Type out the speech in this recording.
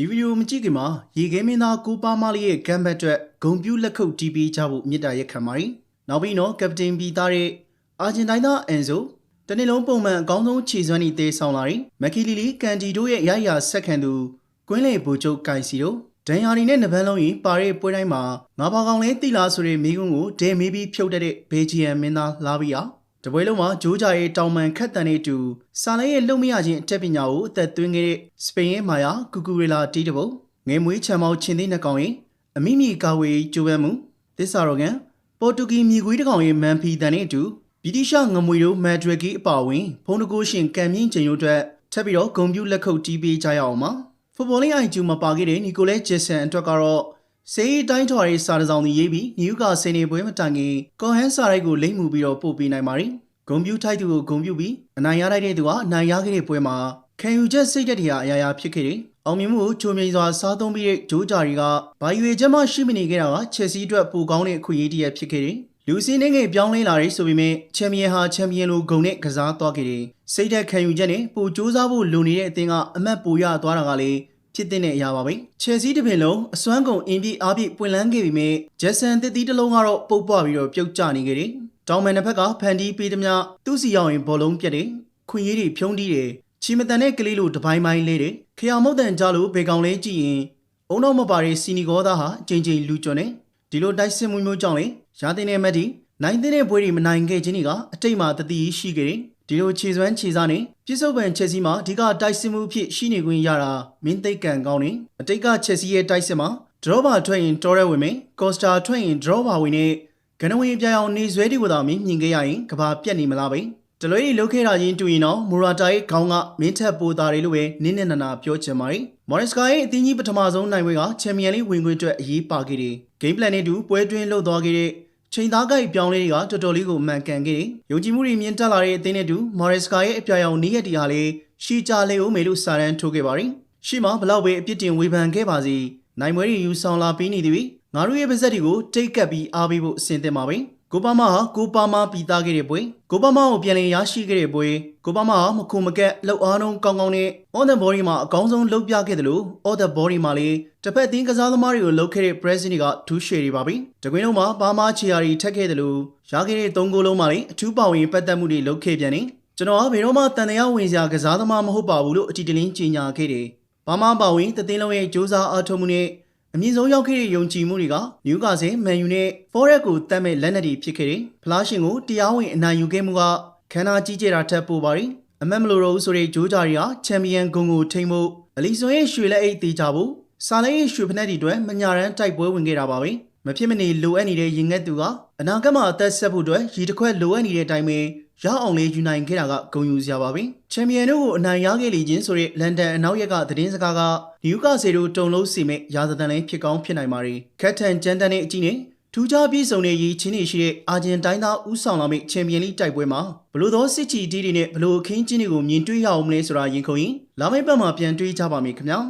ဒီဗီဒီယိုမကြည့်ခင်မှာရေခဲမင်းသားကိုပါမာလီရဲ့ဂမ်ဘတ်အတွက်ဂုံပြူလက်ခုပ်တီးပေးကြဖို့မြစ်တာရက်ခံပါရီနောက်ပြီးတော့ကပတိန်ပီသားရဲ့အာဂျင်တိုင်းသားအန်ဆိုတနေ့လုံးပုံမှန်အကောင်းဆုံးခြေစွမ်းဤတေးဆောင်လာရီမက်ကီလီလီကန်တီတို့ရဲ့ရရဆက်ခံသူကွင်းလေဘူချိုကိုင်စီတို့ဒန်ယာရီနဲ့နဗန်းလုံးရင်ပါရဲပွဲတိုင်းမှာငါးပါကောင်လေးတီလာဆိုတဲ့မိကွန်းကိုဒဲမီပြီးဖြုတ်တဲ့ဘေဂျီယန်မင်းသားလာပြီးအောင်တ ပွဲလုံးမှာဂျိုးဂျာရဲ့တောင်ပန်ခတ်တန်နဲ့တူစာလဲရဲ့လုံမရခြင်းအထက်ပညာကိုအသက်သွင်းခဲ့တဲ့စပိန်ရဲ့မာယာကူကူရီလာတီးတပုတ်ငယ်မွေးချံမောက်ချင်းသေးနှကောင်ရင်အမိမိကာဝေးကျိုးပန်းမှုသစ္စာတော်ကန်ပေါ်တူဂီမြေခွေးတစ်ကောင်ရဲ့မန်ဖီတန်နဲ့အတူဗြိတိရှငမွေတို့မက်ဒရဂီအပါဝင်ဖုန်တကိုးရှင်ကံမြင့်ကျင်တို့အတွက်ထပ်ပြီးတော့ဂုံပြူလက်ခုပ်တီးပေးကြရအောင်ပါဖူဘောလင်းအိုင်ကျူမှာပါခဲ့တဲ့နီကိုလဲဂျက်ဆန်အတွက်ကတော့ စေးတိုင်းထွာရေးစာတစောင်းတွေရေးပြီးနယူးကာစင်နေပွဲမတိုင်ခင်ကွန်ဟန်စာရိုက်ကိုလိမ့်မှုပြီးတော့ပို့ပေးနိုင်ပါ ರಿ ဂုံပြူထိုက်သူကိုဂုံပြူပြီးအနိုင်ရလိုက်တဲ့သူကအနိုင်ရခဲ့တဲ့ပွဲမှာခံယူချက်စိတ်သက်တရားအရာရာဖြစ်ခဲ့တယ်။အောင်မြင်မှုကိုချုံမြိန်စွာစားသုံးပြီးတဲ့ဂျိုးဂျာရီကဘာယူရချက်မှရှိမနေခဲ့တာကချက်စီအတွက်ပိုကောင်းတဲ့အခွင့်အရေးတစ်ရပ်ဖြစ်ခဲ့တယ်။လူစင်းနေငယ်ပြောင်းလဲလာတယ်ဆိုပေမဲ့ချန်ပီယံဟာချန်ပီယံလိုဂုံနဲ့ကစားသွားခဲ့တယ်။စိတ်သက်ခံယူချက်နဲ့ပိုစူးစမ်းဖို့လိုနေတဲ့အသင်းကအမတ်ပိုရသွားတာကလည်း ဖြစ်တဲ့အရာပါပဲ။ချယ်ဆီတပင်လုံးအစွမ်းကုန်အင်ပြည့်အားပြည့်ပွင့်လန်းခဲ့ပေမဲ့ဂျက်ဆန်တစ်တီးတစ်လုံးကတော့ပုတ်ပွားပြီးတော့ပြုတ်ကျနေခဲ့တယ်။တောင်မန်တစ်ဖက်ကဖန်တီးပေးသမျှသူ့စီရောက်ရင်ဘောလုံးပြတ်တယ်။ခွင့်ရည်တွေဖြုံးတီးတယ်။ချီမတန်တဲ့ကလေးလိုတပိုင်းပိုင်းလေးတယ်။ခရမုတ်တန်ကြလို့ဘေကောင်လေးကြည့်ရင်အုံတော့မပါတဲ့စီနီဂောသားဟာအချိန်ချင်းလူကျွန်းနေ။ဒီလိုတိုက်စစ်မှုမျိုးကြောင့်လေရာသင်းနဲ့မက်ဒီနိုင်တဲ့ဘွေတွေမနိုင်ခဲ့ခြင်းတွေကအတိတ်မှာတတိရှိခဲ့တယ်။ ဒီလိုခြေစွမ်းခြေစားနဲ့ပြစ္ဆုတ်ပံချက်စီမှာအဓိကတိုက်စစ်မှုဖြစ်ရှိနေခွင့်ရတာမင်းသိပ်ကန်ကောင်းနေအတိတ်ကချက်စီရဲ့တိုက်စစ်မှာဒရောဘာထွက်ရင်တော်ရဲဝင်မယ်ကော့စတာထွက်ရင်ဒရောဘာဝင်နဲ့ကနဝင်ပြအောင်နေဆွဲတွေကိုသာမင်းမြင်ခဲ့ရရင်ကဘာပြက်နေမလားပဲတလွဲတွေလုတ်ခဲ့တာချင်းတူရင်တော့မူရာတာရဲ့ခေါင်းကမင်းထက်ပိုသားတွေလို့ပဲနင်းနေနနာပြောချင်ပါတယ်မော်ရစ်ကာရဲ့အသင်းကြီးပထမဆုံးနိုင်ပွဲကချန်ပီယံလိဝင်ခွင့်အတွက်အရေးပါခဲ့တယ်ဂိမ်းပလန်နဲ့တူပွဲတွင်းလှုပ်သွားခဲ့တဲ့ ချိန်သားကိုက်ပြောင်းလဲတွေကတော်တော်လေးကိုမှန်ကန်ခဲ့တယ်။ယုံကြည်မှုတွေမြင့်တက်လာတဲ့အသင်းနဲ့တူမော်ရစ်ကာရဲ့အပြာရောင်နီးရက်တီဟာလည်းရှီကြလေးကိုမေလို့စာရန်ထိုးခဲ့ပါရင်ရှီမှာဘလောက်ပဲအပြစ်တင်ဝေဖန်ခဲ့ပါစီနိုင်မွေးတွေယူဆောင်လာပြီးနေသည်ငါတို့ရဲ့ပါဇက်တွေကိုတိတ်ကပ်ပြီးအားပေးဖို့အဆင်သင့်ပါပဲ ကိုပါမဟာကိုပါမပြီးသားခဲ့တဲ့ပွဲကိုပါမကိုပြန်လည်ရရှိခဲ့တဲ့ပွဲကိုပါမဟာမခုမကက်လောက်အားလုံးကောင်းကောင်းနဲ့ on the body မှာအကောင်းဆုံးလှုပ်ပြခဲ့တယ်လို့ on the body မှာလည်းတစ်ဖက်သင်းကစားသမားတွေကိုလှုပ်ခဲ့တဲ့ president တွေကဒူးရှယ်တွေပါပြီတကွင်းလုံးမှာပါမချီယာရီထက်ခဲ့တယ်လို့ရခဲ့တဲ့၃ဂိုးလုံးမှာလည်းအထူးပါဝင်ပတ်သက်မှုတွေလုပ်ခဲ့ပြန်တယ်ကျွန်တော်ကဘယ်တော့မှတန်တရားဝင်စရာကစားသမားမဟုတ်ပါဘူးလို့အတီတလင်းကြေညာခဲ့တယ်ဘာမှပါဝင်တသင်းလုံးရဲ့စ조사အားထုတ်မှုနဲ့ အမြင့်ဆုံးရောက်ခဲ့တဲ့ယုံကြည်မှုတွေကနယူကာဆယ်မန်ယူနဲ့ဖော်ရက်ကိုတတ်မဲ့လက်နက်တွေဖြစ်ခဲ့တယ်။ဖလားရှင်ကိုတရားဝင်အနိုင်ယူခဲ့မှုကခန္ဓာကြီးကျယ်တာထက်ပိုပါရီ။အမတ်မလိုတော့ဘူးဆိုတဲ့ဂျိုးဂျာရီဟာချန်ပီယံဂုံကိုထိမ့်ဖို့အလီဆွန်ရဲ့ရွှေလက်အိတ်သေးကြဖို့ဆာလဲရဲ့ရွှေဖနက်တွေအတွက်မညာရန်တိုက်ပွဲဝင်ခဲ့တာပါပဲ။မဖြစ်မနေလိုအပ်နေတဲ့ရင်ငက်သူကအနာဂတ်မှာအသက်ဆက်ဖို့အတွက်ရည်တစ်ခွက်လိုအပ်နေတဲ့အတိုင်းပဲ ရအောင်လေးယူနိုင်ခဲ့တာကဂုဏ်ယူစရာပါပဲချန်ပီယံတို့ကိုအနိုင်ရခဲ့လေခြင်းဆိုတဲ့လန်ဒန်အနောက်ရက်ကသတင်းစကားကနယူကာဆေတို့တုံလုံးစီမဲ့ရာဇသန်လည်းဖြစ်ကောင်းဖြစ်နိုင်ပါ रे ခက်ထန်ကြမ်းတမ်းတဲ့အကြည့်နဲ့ထူးခြားပြီးစုံတဲ့ရည်ချင်းတွေရှိတဲ့အာဂျင်တိုင်းသားဦးဆောင်လာမယ့်ချန်ပီယံလိတိုက်ပွဲမှာဘလို့သောစစ်ချီတီတွေနဲ့ဘလို့အခင်းချင်းတွေကိုမြင်တွေ့ရအောင်မလဲဆိုတာရင်ခုန်ရင်လာမယ့်ပတ်မှာပြန်တွေ့ကြပါမယ်ခင်ဗျာ